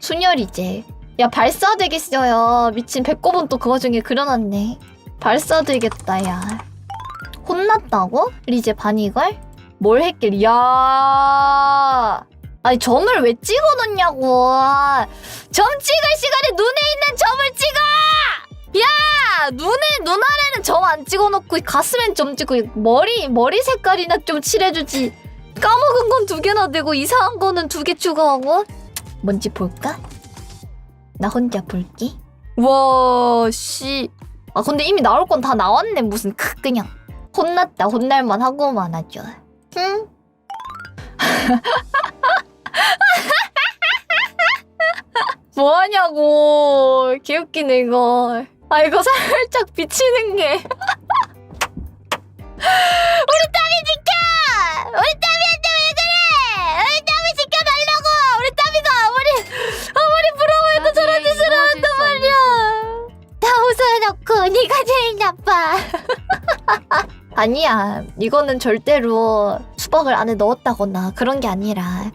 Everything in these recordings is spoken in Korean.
순열이제. 야 발사 되겠어요. 미친 배꼽은 또 그 와중에 그려놨네. 발사 되겠다 야. 혼났다고? 리제 바니걸? 뭘 했길? 야. 아니 점을 왜 찍어놓냐고. 점 찍을 시간에 눈에 있는 점을 찍어. 야 눈에 눈 아래는 점 안 찍어놓고 가슴엔 점 찍고 머리 머리 색깔이나 좀 칠해주지. 까먹은 건 두 개나 되고 이상한 거는 두 개 추가하고. 뭔지 볼까? 나 혼자 볼게. 와, 씨. 아, 근데 이미 나올 건 다 나왔네. 무슨 크 그냥. 혼났다. 혼날만 하고만 하죠. 응? 뭐하냐고. 개웃기네, 이거. 아, 이거 살짝 비치는 게. 우리 딸이 지켜! 아니야. 이거는 절대로 수박을 안에 넣었다거나 그런 게 아니라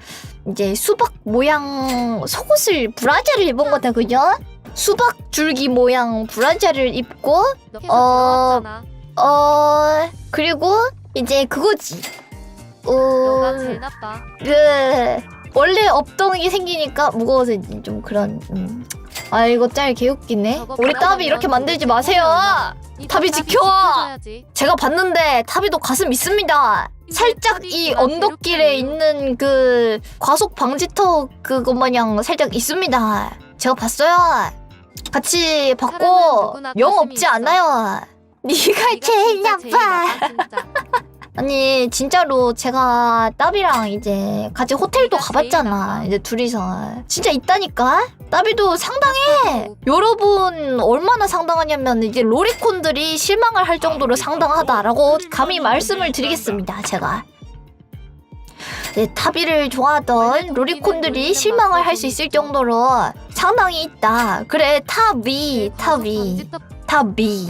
이제 수박 모양 속옷을 브라자를 입은 거다 그죠? 수박 줄기 모양 브라자를 입고 어, 어 그리고 이제 그거지. 어. 그 원래 업동이 생기니까 무거워서 이제 좀 그런. 음. 아 이거 짤 개웃기네. 우리 따비 이렇게 만들지 마세요. 이 답이 답답이 지켜! 제가 봤는데 타비도 가슴 있습니다. 살짝 탑이 이 언덕길에 있는 그 과속 방지턱 그것 마냥 살짝 있습니다. 제가 봤어요. 같이 사람은 봤고 누구나 영 없지 있어. 않아요. 네가 제일 나빠. 아니 진짜로 제가 따비랑 이제 같이 호텔도 네가 가봤잖아. 나빠. 이제 둘이서 진짜 있다니까. 따비도 상당해. 어, 여러분 얼마나 상당하냐면 이제 로리콘들이 실망을 할 정도로 상당하다라고 감히 말씀을 드리겠습니다. 제가. 네, 타비를 좋아하던 로리콘들이 실망을 할 수 있을 정도로 상당히 있다. 그래 타비 타비 타비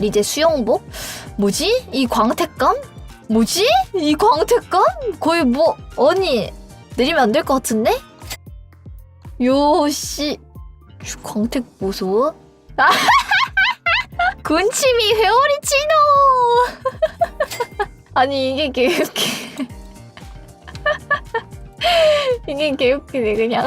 리제 수영복? 뭐지? 이 광택감? 뭐지? 이 광택감? 거의 뭐 아니 내리면 안 될 것 같은데? 요씨 광택 보소 아, 군침이 회오리 치노 아니 이게 개웃기 이게 개웃기네 그냥